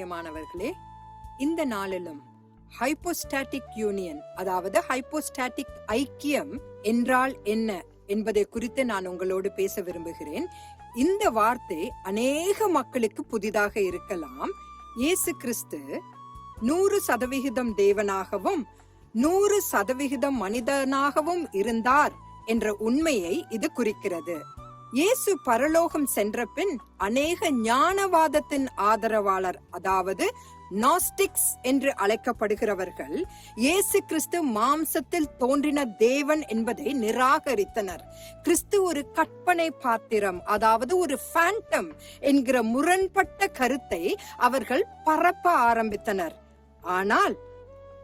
பிரியமானவர்களே இந்த நாளிலும் ஹைப்போஸ்டாட்டிக் யூனியன் அதாவது ஹைப்போஸ்டாட்டிக் ஐக்கியம் என்றால் என்ன என்பதை குறித்து நான் உங்களோடு பேச விரும்புகிறேன். இந்த வார்த்தை அநேக மக்களுக்கு புதிதாக இருக்கலாம். இயேசு கிறிஸ்து நூறு சதவிகிதம் தேவனாகவும் நூறு சதவிகிதம் மனிதனாகவும் இருந்தார் என்ற உண்மையை இது குறிக்கிறது. இயேசு பரலோகம் சென்ற பின் அநேக ஞானவாதத்தின் ஆதரவாளர் அதாவது நாஸ்டிக்ஸ் என்று அழைக்கப்படுகிறவர்கள் இயேசு கிறிஸ்து மாம்சத்தில் தோன்றின தேவன் என்பதை நிராகரித்தனர். கிறிஸ்து ஒரு கற்பனை பாத்திரம் அதாவது ஒரு ஃபேண்டம் என்கிற முரண்பட்ட கருத்தை அவர்கள் பரப்ப ஆரம்பித்தனர். ஆனால்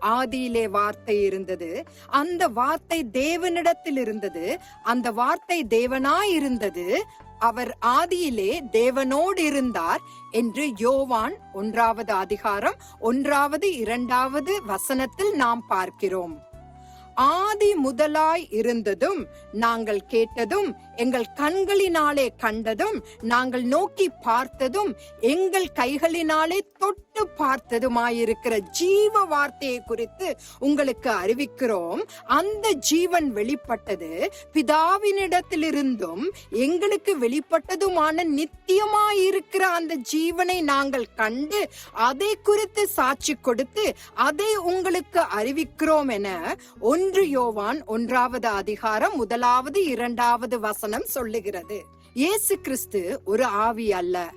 ஆதியிலே வார்த்தை இருந்தது. அந்த வார்த்தை தேவனிடத்தில் இருந்தது. அந்த வார்த்தை தேவனாய் இருந்தது. அவர் ஆதியிலே தேவனோடு இருந்தார் என்று யோவான் ஒன்றாவது அதிகாரம் ஒன்றாவது இரண்டாவது வசனத்தில் நாம் பார்க்கிறோம். ஆதி முதலாய் இருந்ததும் நாங்கள் கேட்டதும் எங்கள் கண்களினாலே கண்டதும் நாங்கள் நோக்கி பார்த்ததும் எங்கள் கைகளினாலே தொட்டு பார்த்ததுமாயிருக்கிற ஜீவ வார்த்தையை குறித்து உங்களுக்கு அறிவிக்கிறோம். அந்த ஜீவன் வெளிப்பட்டது பிதாவினிடத்திலிருந்தும் எங்களுக்கு வெளிப்பட்டதுமான நித்தியமாயிருக்கிற அந்த ஜீவனை நாங்கள் கண்டு அதை குறித்து சாட்சி கொடுத்து அதை உங்களுக்கு அறிவிக்கிறோம் என ஒன்று யோவான் ஒன்றாவது அதிகாரம் முதலாவது இரண்டாவது வசனம் சொல்லுகிறது. இயேசு கிறிஸ்து ஒரு ஆவி அல்ல.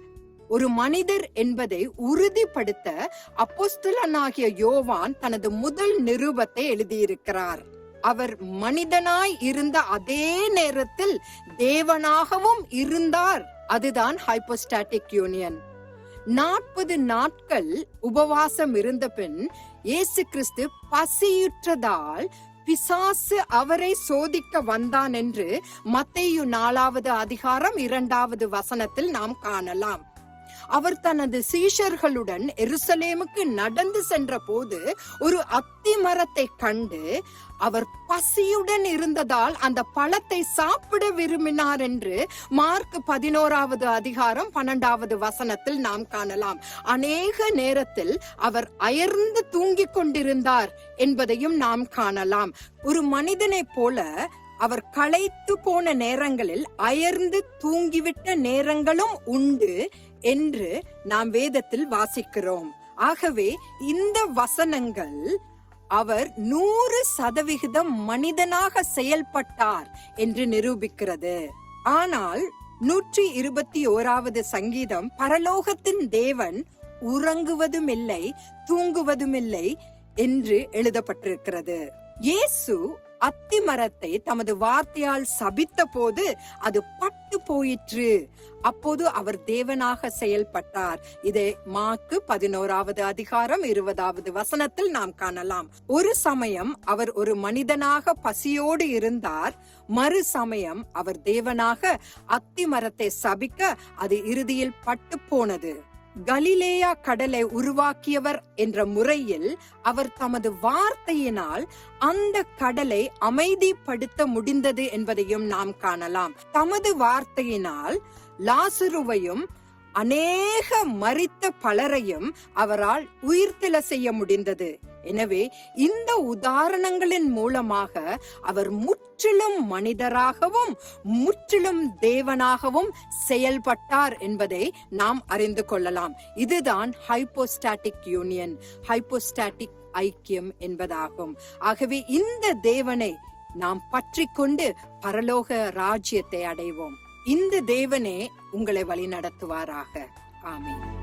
ஒரு மனிதர் என்பதை உறுதிப்படுத்த அப்போஸ்தலனாகிய யோவான் தனது முதல் நிருபத்தை எழுதியிருக்கிறார். அவர் மனிதனாய் இருந்த அதே நேரத்தில் தேவனாகவும் இருந்தார். அதுதான் ஹைப்போஸ்டாட்டிக் யூனியன். நாற்பது நாட்கள் உபவாசம் இருந்த பின் இயேசு கிறிஸ்து பசியுற்றதால் பிசாசு அவரை சோதிக்க வந்தான் என்று மத்தேயு நாலாவது அதிகாரம் இரண்டாவது வசனத்தில் நாம் காணலாம். அவர் தனது சீஷர்களுடன் எருசலேமுக்கு நடந்து சென்ற போது ஒரு அத்தி மரத்தை கண்டு அவர் பசியுடன் இருந்ததால் அந்த பழத்தை சாப்பிட விரும்பினார் என்று மார்க் பதினோராவது அதிகாரம் பன்னெண்டாவது வசனத்தில் நாம் காணலாம். அநேக நேரத்தில் அவர் அயர்ந்து தூங்கிக் கொண்டிருந்தார் என்பதையும் நாம் காணலாம். ஒரு மனிதனைப் போல அவர் களைத்து போன நேரங்களில் அயர்ந்து தூங்கிவிட்ட நேரங்களும் உண்டு என்று நாம் வேதத்தில் வாசிக்கிறோம். ஆகவே இந்த வசனங்கள் அவர் நூறு சதவிகிதம் மனிதனாக செயல்பட்டார் என்று நிரூபிக்கிறது. ஆனால் நூற்றி இருபத்தி ஓராவது சங்கீதம் பரலோகத்தின் தேவன் உறங்குவதும் இல்லை தூங்குவதும் இல்லை என்று எழுதப்பட்டிருக்கிறது. இயேசு அத்தி மரத்தை தமது வார்த்தையால் சபித்த போது அது பட்டு போயிற்று. அப்போது அவர் தேவனாக செயல்பட்டார். இதை மாக்கு பதினோராவது அதிகாரம் இருபதாவது வசனத்தில் நாம் காணலாம். ஒரு சமயம் அவர் ஒரு மனிதனாக பசியோடு இருந்தார். மறு சமயம் அவர் தேவனாக அத்தி மரத்தை சபிக்க அது இறுதியில் பட்டு போனது. கலிலேயா கடலை உருவாக்கியவர் என்ற முறையில் அவர் தமது வார்த்தையினால் அந்த கடலை அமைதிப்படுத்த முடிந்தது என்பதையும் நாம் காணலாம். தமது வார்த்தையினால் லாசுருவையும் அநேக மறித்த பலரையும் அவரால் உயிர்த்தெழ செய்ய முடிந்தது. எனவே இந்த உதாரணங்களின் மூலமாக அவர் முற்றிலும் மனிதராகவும் முற்றிலும் தேவனாகவும் செயல்பட்டார் என்பதை நாம் அறிந்து கொள்ளலாம். இதுதான் ஹைப்போஸ்டாட்டிக் யூனியன் ஹைப்போஸ்டாட்டிக் ஐக்கியம் என்பதாகும். ஆகவே இந்த தேவனை நாம் பற்றி கொண்டு பரலோக ராஜ்யத்தை அடைவோம். இந்த தேவனே உங்களை வழி நடத்துவாராக ஆமீன்.